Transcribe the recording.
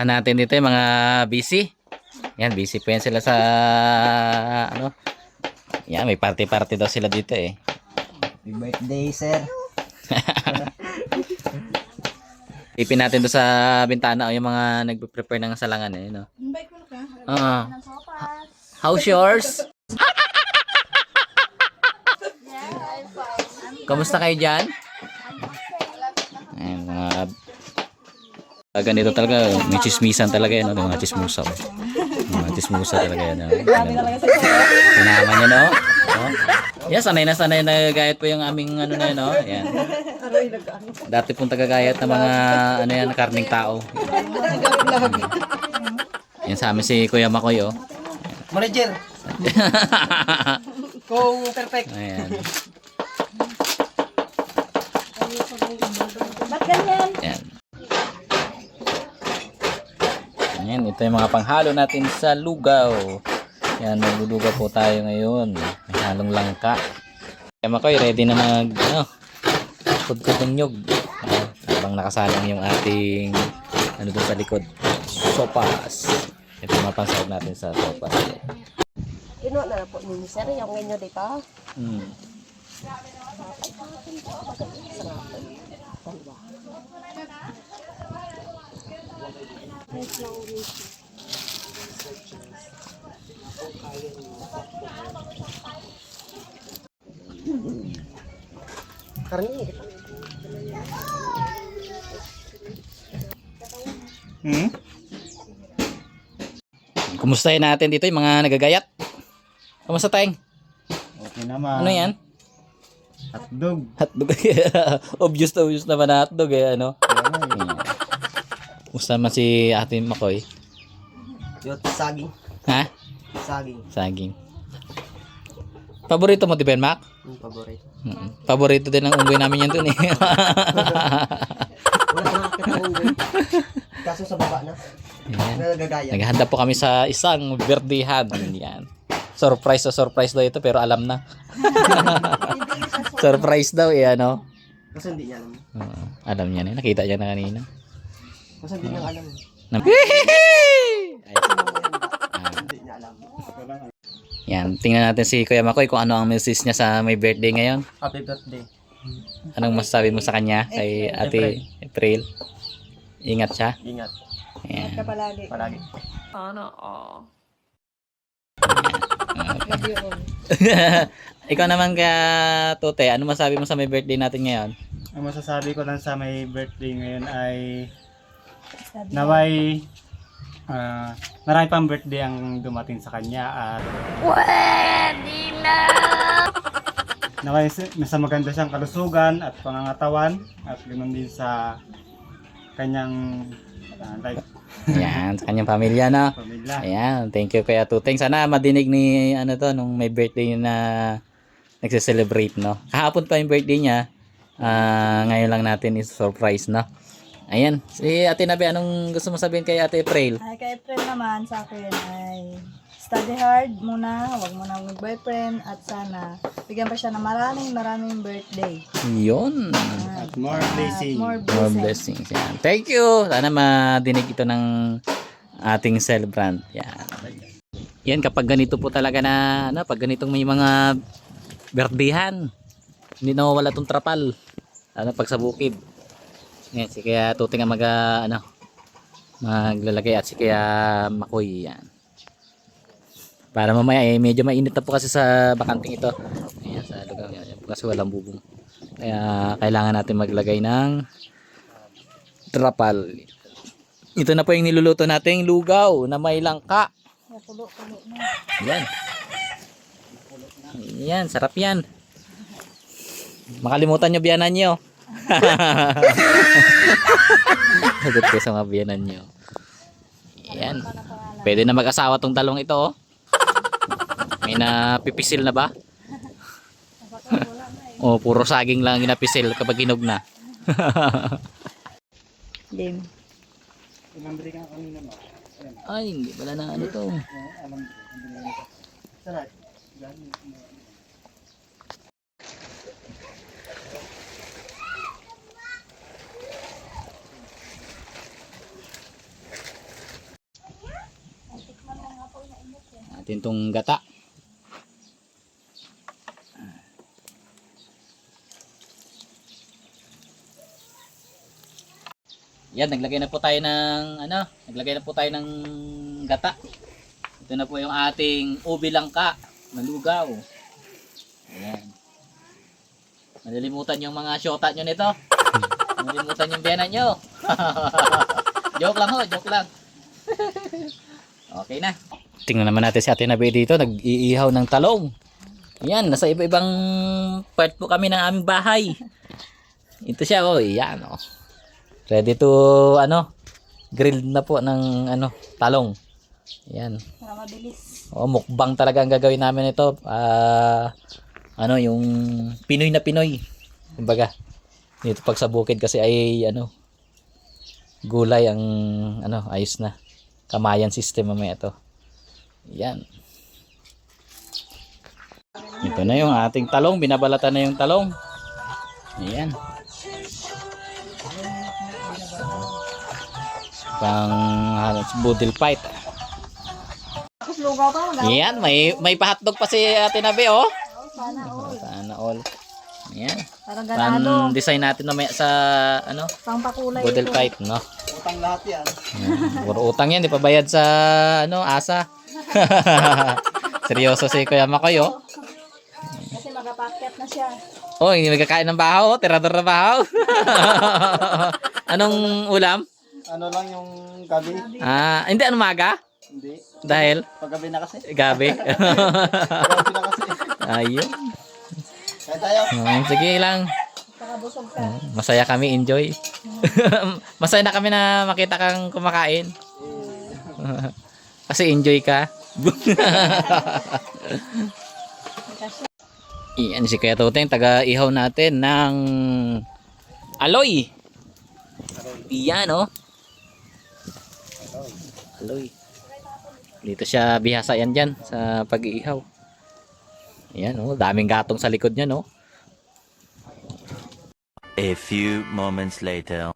puntahan natin dito yung mga busy. Yan, busy pa yan sila sa ano. Yan, may party-party daw sila dito eh. Happy birthday, sir. Ipin natin doon sa bintana o yung mga nagpe-prepare ng salangan eh, no? Invite mo na ka. Oo. How's yours? Kamusta kayo dyan? Ayan, mga Ah, ganito talaga, may chismisan talaga yan, no? mga chismusa. oh. Mga chismusa talaga yan. No? Sinama niya, no? no? Yan, sanay na sanay na gayat po yung aming ano na yun, no? Yan. Dati pong tagagayat ng mga ano yan, karning tao. Yan sa amin si Kuya Makoy, oh. Manager, kung perfect. Ayan. Ba't ganyan? Yan. Yan, ito yung mga panghalo natin sa lugaw. Yan, maglulugaw po tayo ngayon. May halong langka. Kaya Makoy, ready na mag, ano, kudkod ng nyug. Ayan, habang nakasalang yung ating, ano doon sa likod, sopas. Ito yung mga pangsahog natin sa sopas. Ino na po ni sir, yung ganyo dito. Hmm. Karni. Hmm? Kumustahin natin dito yung mga nagagayat. Kumusta tayong? Okay naman. Ano yan? Hotdog. Hotdog. obvious na obvious naman na hotdog eh, ano? Ayan. Kumusta naman si Ate Makoy? Yot, saging. Ha? Saging. Saging. Paborito mo, di ba yan, Mac? Yung paborito. Mm-mm. Paborito din ng unggoy namin yan dun eh. Wala na nakakita ng unggoy. Kaso sa baba na. Ayan. Nagagaya. Naghahanda po kami sa isang birthday-han. Yan. Surprise sa surprise daw ito pero alam na. surprise daw eh ano. Kasi hindi niya alam. Oo, alam niya na. Nakita niya na kanina. Kasi hindi niya alam. Hindi niya alam. Yan, tingnan natin si Kuya Makoy kung ano ang message niya sa may birthday ngayon. Happy birthday. Anong masasabi mo sa kanya kay Ate April? Ingat siya. Ingat. Ayan. Ka palagi. Palagi. Love you all. Ikaw naman ka, Tote, ano masabi mo sa may birthday natin ngayon? Ang masasabi ko lang sa may birthday ngayon ay naway ah, marami pang birthday ang dumating sa kanya at naway sa- nasa maganda siyang kalusugan at pangangatawan at ganoon din sa kanyang ah, life Yan, sa kanyang pamilya na. pamilya. Ayan, thank you Kuya Tuteng. Sana madinig ni ano to nung may birthday na nagse-celebrate, no? Kahapon pa yung birthday niya. Ah, ngayon lang natin is-surprise, no? Ayan, si Ate Nabe, anong gusto mo sabihin kay Ate April? Ay, kay April naman sa akin ay study hard muna, huwag mo na mag-boyfriend at sana bigyan pa siya ng maraming maraming birthday. Yun. At more blessing. More More blessings. Yan. Thank you. Sana madinig ito ng ating celebrant. Yan. Yan, kapag ganito po talaga na, ano, pag ganitong may mga birthdayan, hindi na mawala tong trapal. Ano, pag sa bukid. Yan, si kaya tuting ang mag, ah, ano, maglalagay at si kaya makoy. Yan. Para mamaya, eh, medyo mainit na po kasi sa bakanting ito. Ayan, sa lugar yan. Kasi walang bubong. Kaya kailangan natin maglagay ng trapal. Ito na po yung niluluto nating lugaw na may langka. Yan. Yan, sarap yan. Makalimutan nyo biyanan nyo. Sagot kayo sa mga biyanan nyo. Yan. Pwede na mag-asawa tong dalawang ito. Oh. May napipisil na ba? oh, puro saging lang ang ginapisil kapag hinog na. Dim. Ay, hindi pala na ano to. Sarap. Natin tong gata. Yan, naglagay na po tayo ng ano, naglagay na po tayo ng gata. Ito na po yung ating ubi langka na lugaw. Ayan. Malilimutan yung mga syota nyo nito. Malilimutan yung bena nyo. joke lang ho, joke lang. okay na. Tingnan naman natin si Ate Nabe dito, nag-iihaw ng talong. Yan, nasa iba-ibang part po kami ng aming bahay. Ito siya, oh, yan, oh. Ready to, ano, grilled na po ng, ano, talong. Yan. Para mabilis. Oh, mukbang talaga ang gagawin namin ito. Ah, ano, yung Pinoy na Pinoy. Kumbaga, dito pag sa bukid kasi ay ano, gulay ang ano, ayos na. Kamayan system mamaya ito. Yan. Ito na yung ating talong, binabalatan na yung talong. Ayan. Pang halos budil fight. Tapos lugaw pa, wala. Yan, may may pa-hotdog pa si Ate Nabe, oh. Sana all. Sana all. Yan. Parang ganado. Design natin mamaya sa ano, Pang pakulay Budel ito. fight, no? Utang lahat yan. Yan. Puro utang yan, di pa bayad sa ano, asa. Seryoso si Kuya Makoy, oh. Kasi magapakyat na siya. Oh, hindi magkakain ng bahaw, oh. tirador na bahaw. Anong ulam? Ano lang yung gabi? Ah, hindi ano maga? Hindi. Dahil Paggabi na kasi. gabi. Paggabi na kasi. Ayun. Kaya tayo. Hmm, sige lang. Ka. Masaya kami, enjoy. Masaya na kami na makita kang kumakain. Kasi enjoy ka. Iyan si Kuya Toteng, taga-ihaw natin ng aloy. Iyan, oh. Aloy. Dito siya bihasa yan dyan sa pag-iihaw. Ayan, oh. Daming gatong sa likod niya, no? A few moments later.